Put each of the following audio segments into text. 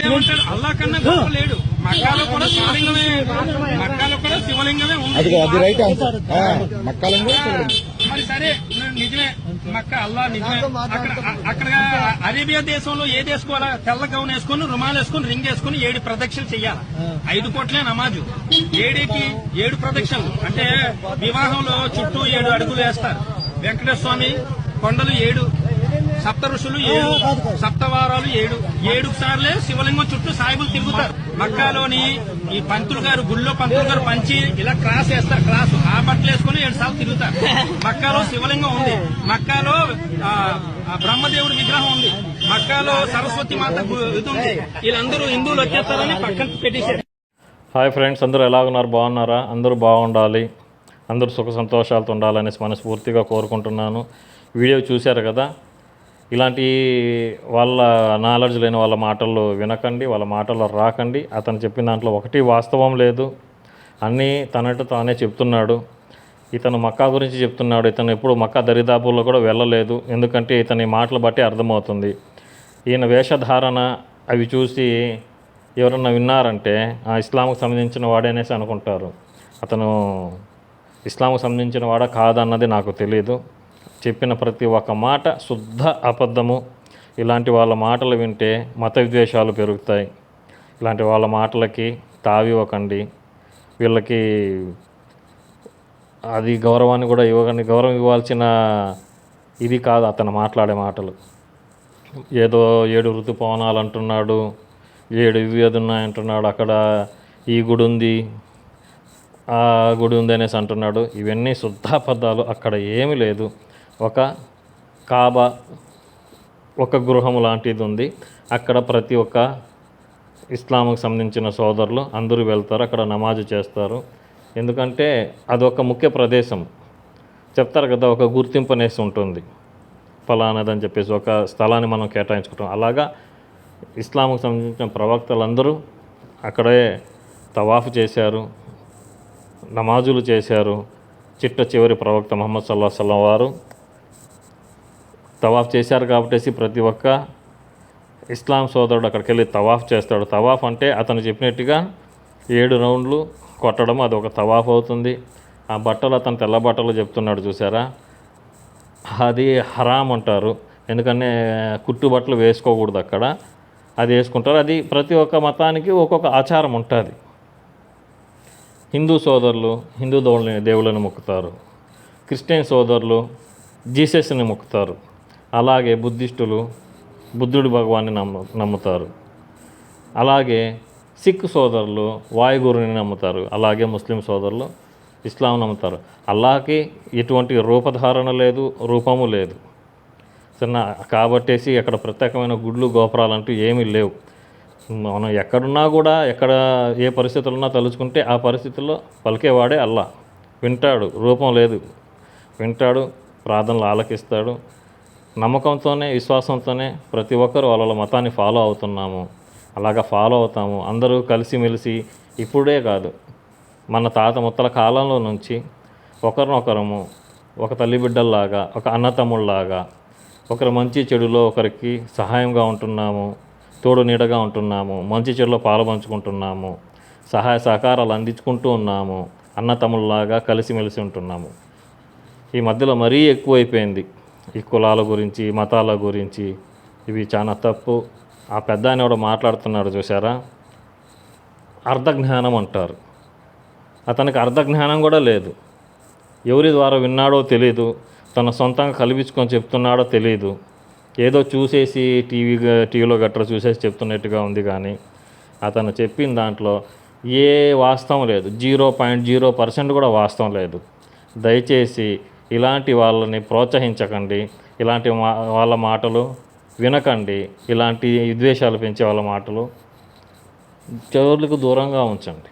వీడేమంటాడు అల్లా కన్నా గొప్ప లేడు. మక్కాలో కూడా శివలింగమే మక్కాలో కూడా శివలింగమే ఉంది. చూడండి మరి సరే నిజమే. మక్క అల్లా నిజమే. అక్కడ అక్కడ అరేబియా దేశంలో ఏ వేసుకోవాలా తెల్ల గౌన్ వేసుకుని రుమాలు వేసుకుని రింగ్ వేసుకుని ఏడు ప్రదక్షిణలు చేయాలి. ఐదు కోట్లే నమాజు. ఏడేకి ఏడు ప్రదక్షిణలు. అంటే వివాహంలో చుట్టూ ఏడు అడుగులు వేస్తారు. వెంకటేశ్వర స్వామి కొండలు ఏడు సప్త ఋషులు ఏడు. సప్తవారాలు ఏడు. ఏడు సార్లే శివలింగం చుట్టూ సాయిబులు తిరుగుతారు. మక్కాలోని ఈ పంతులు గారు గుళ్ళో పంతులు గారు పంచి ఇలా క్రాస్ వేస్తారు క్రాస్. ఆ బట్టలు వేసుకుని ఏడు సార్లు తిరుగుతారు. మక్కాలో శివలింగం ఉంది. మక్కాలో బ్రహ్మదేవుడి విగ్రహం ఉంది. మక్కాలో సరస్వతి మాత ఇది ఉంది. వీళ్ళందరూ హిందువులు వచ్చేస్తారని పక్కన పెట్టేశారు. హాయ్ ఫ్రెండ్స్ అందరూ ఎలా ఉన్నారు? బాగున్నారా? అందరూ బాగుండాలి. అందరూ సుఖ సంతోషాలతో ఉండాలనేసి మనస్ఫూర్తిగా కోరుకుంటున్నాను. వీడియో చూశారు కదా? ఇలాంటి వాళ్ళ నాలెడ్జ్ లేని వాళ్ళ మాటలు వినకండి వాళ్ళ మాటల్లో రాకండి. అతను చెప్పిన దాంట్లో ఒకటి వాస్తవం లేదు. అన్నీ తనట్టు తానే చెప్తున్నాడు. ఇతను మక్కా గురించి చెప్తున్నాడు. ఇతను ఎప్పుడు మక్కా దరిదాపుల్లో కూడా వెళ్ళలేదు. ఎందుకంటే ఇతని మాటలు బట్టి అర్థమవుతుంది. ఈయన వేషధారణ అవి చూసి ఎవరన్నా విన్నారంటే ఆ ఇస్లాంకు సంబంధించిన వాడనేసి అనుకుంటారు. అతను ఇస్లాంకు సంబంధించిన వాడా కాదన్నది నాకు తెలియదు చెప్పిన ప్రతి ఒక్క మాట శుద్ధ అబద్ధము. ఇలాంటి వాళ్ళ మాటలు వింటే మత విద్వేషాలు పెరుగుతాయి. ఇలాంటి వాళ్ళ మాటలకి తావివ్వకండి వీళ్ళకి అది గౌరవాన్ని కూడా ఇవ్వకండి. గౌరవం ఇవ్వాల్సిన ఇది కాదు అతను మాట్లాడే మాటలు. ఏదో ఏడు ఋతుపవనాలు అంటున్నాడు ఏడు ఇవి అది అంటున్నాడు అక్కడ ఈ గుడి ఉంది ఆ గుడి ఉంది అనేసి అంటున్నాడు. ఇవన్నీ శుద్ధాబద్ధాలు అక్కడ ఏమీ లేదు. ఒక కాబా ఒక గృహం లాంటిది ఉంది. అక్కడ ప్రతి ఒక్క ఇస్లాంకు సంబంధించిన సోదరులు అందరూ వెళ్తారు అక్కడ నమాజు చేస్తారు. ఎందుకంటే అదొక ముఖ్య ప్రదేశం. చెప్తారు కదా ఒక గుర్తింపు అనేసి ఉంటుంది. ఫలానాదని చెప్పేసి ఒక స్థలాన్ని మనం కేటాయించుకుంటాం. అలాగా ఇస్లాంకు సంబంధించిన ప్రవక్తలందరూ అక్కడే తవాఫ్ చేశారు నమాజులు చేశారు. చిట్ట చివరి ప్రవక్త మహమ్మద్ సల్లా సల్లం వారు తవాఫ్ చేశారు కాబట్టి ప్రతి ఒక్క ఇస్లాం సోదరుడు అక్కడికి వెళ్ళి తవాఫ్ చేస్తాడు. తవాఫ్ అంటే అతను చెప్పినట్టుగా ఏడు రౌండ్లు కొట్టడం అది ఒక తవాఫ్ అవుతుంది. ఆ బట్టలు అతను తెల్ల బట్టలు చెప్తున్నాడు చూసారా? అది హరాం అంటారు. ఎందుకంటే కుట్టు బట్టలు వేసుకోకూడదు అక్కడ. అది వేసుకుంటారు. అది ప్రతి ఒక్క మతానికి ఒక్కొక్క ఆచారం ఉంటుంది. హిందూ సోదరులు హిందూ దేవుళ్ళని దేవుళ్ళని మొక్కుతారు. క్రిస్టియన్ సోదరులు జీసస్ని మొక్కుతారు. అలాగే బుద్ధిస్టులు బుద్ధుడు భగవాన్ని నమ్ము నమ్ముతారు. అలాగే సిక్ సోదరులు వాయుగురుని నమ్ముతారు. అలాగే ముస్లిం సోదరులు ఇస్లాం నమ్ముతారు. అల్లాహకి ఎటువంటి రూపధారణ లేదు రూపము లేదు. చిన్న కాబట్టేసి అక్కడ ప్రత్యేకమైన గుడ్లు గోపురాలు అంటూ ఏమీ లేవు. మనం ఎక్కడున్నా కూడా ఎక్కడ ఏ పరిస్థితులు ఉన్నా తలుచుకుంటే ఆ పరిస్థితుల్లో పలికేవాడే అల్లా వింటాడు రూపం లేదు. వింటాడు ప్రార్థనలు ఆలకిస్తాడు. నమ్మకంతోనే విశ్వాసంతోనే ప్రతి ఒక్కరు వాళ్ళ మతాన్ని ఫాలో అవుతున్నాము. అలాగా ఫాలో అవుతాము. అందరూ కలిసిమెలిసి ఇప్పుడే కాదు మన తాత ముత్తల కాలంలో నుంచి ఒకరినొకరము ఒక తల్లి బిడ్డల్లాగా ఒక అన్నతమ్ముళ్ళలాగా ఒకరు మంచి చెడులో ఒకరికి సహాయంగా ఉంటున్నాము తోడు నీడగా ఉంటున్నాము మంచి చెడులో పాలుపంచుకుంటున్నాము సహాయ సహకారాలు అందించుకుంటూ ఉన్నాము అన్నతమ్ముళ్ళలాగా కలిసిమెలిసి ఉంటున్నాము. ఈ మధ్యలో మరీ ఎక్కువైపోయింది. ఈ కులాల గురించి మతాల గురించి. ఇవి చాలా తప్పు. ఆ పెద్ద ఆయన కూడా మాట్లాడుతున్నాడు చూసారా అర్ధజ్ఞానం అంటారు. అతనికి అర్ధజ్ఞానం కూడా లేదు. ఎవరి ద్వారా విన్నాడో తెలియదు తన సొంతంగా కల్పించుకొని చెప్తున్నాడో తెలియదు ఏదో చూసేసి టీవీ టీవీలో గట్రా చూసేసి చెప్తున్నట్టుగా ఉంది కానీ అతను చెప్పిన దాంట్లో ఏ వాస్తవం లేదు. జీరో పాయింట్ జీరో పర్సెంట్ కూడా వాస్తవం లేదు. దయచేసి ఇలాంటి వాళ్ళని ప్రోత్సహించకండి. ఇలాంటి మా వాళ్ళ మాటలు వినకండి. ఇలాంటి విద్వేషాలు పెంచే వాళ్ళ మాటలు చెవులకు దూరంగా ఉంచండి.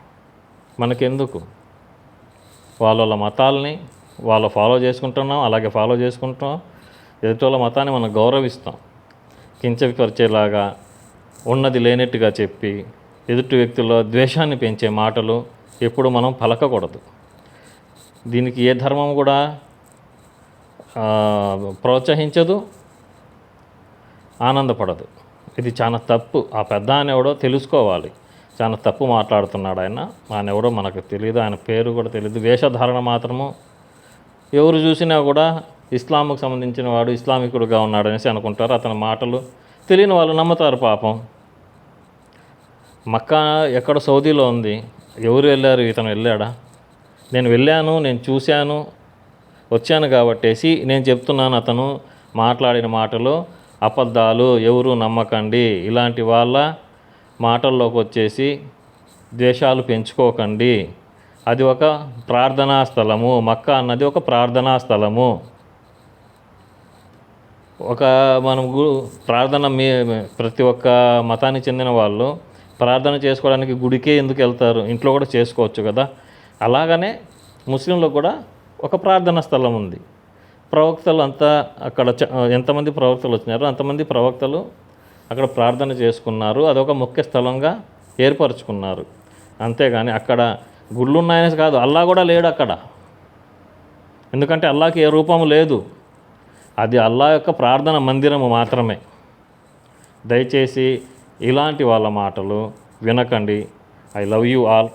మనకెందుకు? వాళ్ళ వాళ్ళ మతాలని వాళ్ళు ఫాలో చేసుకుంటున్నాం అలాగే ఫాలో చేసుకుంటాం ఎదుటి వాళ్ళ మతాన్ని మనం గౌరవిస్తాం. కించపరిచేలాగా ఉన్నది లేనట్టుగా చెప్పి ఎదుటి వ్యక్తుల్లో ద్వేషాన్ని పెంచే మాటలు ఎప్పుడు మనం పలకకూడదు. దీనికి ఏ ధర్మం కూడా ప్రోత్సహించదు ఆనందపడదు. ఇది చాలా తప్పు. ఆ పెద్ద ఆయన ఎవడో తెలుసుకోవాలి. చాలా తప్పు మాట్లాడుతున్నాడు ఆయన. ఆయన ఎవడో మనకు తెలియదు ఆయన పేరు కూడా తెలియదు వేషధారణ మాత్రము ఎవరు చూసినా కూడా ఇస్లాంకు సంబంధించిన వాడు ఇస్లామికుడుగా ఉన్నాడనేసి అనుకుంటారు. అతని మాటలు తెలియని వాళ్ళు నమ్ముతారు పాపం. మక్కా ఎక్కడ సౌదీలో ఉంది? ఎవరు వెళ్ళారు? ఇతను వెళ్ళాడా? నేను వెళ్ళాను నేను చూశాను. వచ్చాను కాబట్టేసి నేను చెప్తున్నాను అతను మాట్లాడిన మాటలు అబద్ధాలు ఎవరు నమ్మకండి. ఇలాంటి వాళ్ళ మాటల్లోకి వచ్చేసి ద్వేషాలు పెంచుకోకండి. అది ఒక ప్రార్థనా స్థలము. మక్కా అన్నది ఒక ప్రార్థనా స్థలము. ఒక మనం గు- ప్రార్థన మీ ప్రతి ఒక్క మతానికి చెందిన వాళ్ళు ప్రార్థన చేసుకోవడానికి గుడికే ఎందుకు వెళ్తారు? ఇంట్లో కూడా చేసుకోవచ్చు కదా. అలాగనే ముస్లింలకు కూడా ఒక ప్రార్థనా స్థలం ఉంది. ప్రవక్తలు అంతా అక్కడ చ- ఎంతమంది ప్రవక్తలు వచ్చినారో అంతమంది ప్రవక్తలు అక్కడ ప్రార్థన చేసుకున్నారు. అదొక ముఖ్య స్థలంగా ఏర్పరచుకున్నారు. అంతేగాని అక్కడ గుళ్ళు ఉన్నాయని కాదు అల్లా కూడా లేడు అక్కడ. ఎందుకంటే అల్లాకి ఏ రూపం లేదు. అది అల్లా యొక్క ప్రార్థన మందిరము మాత్రమే. దయచేసి ఇలాంటి వాళ్ళ మాటలు వినకండి. I love you all.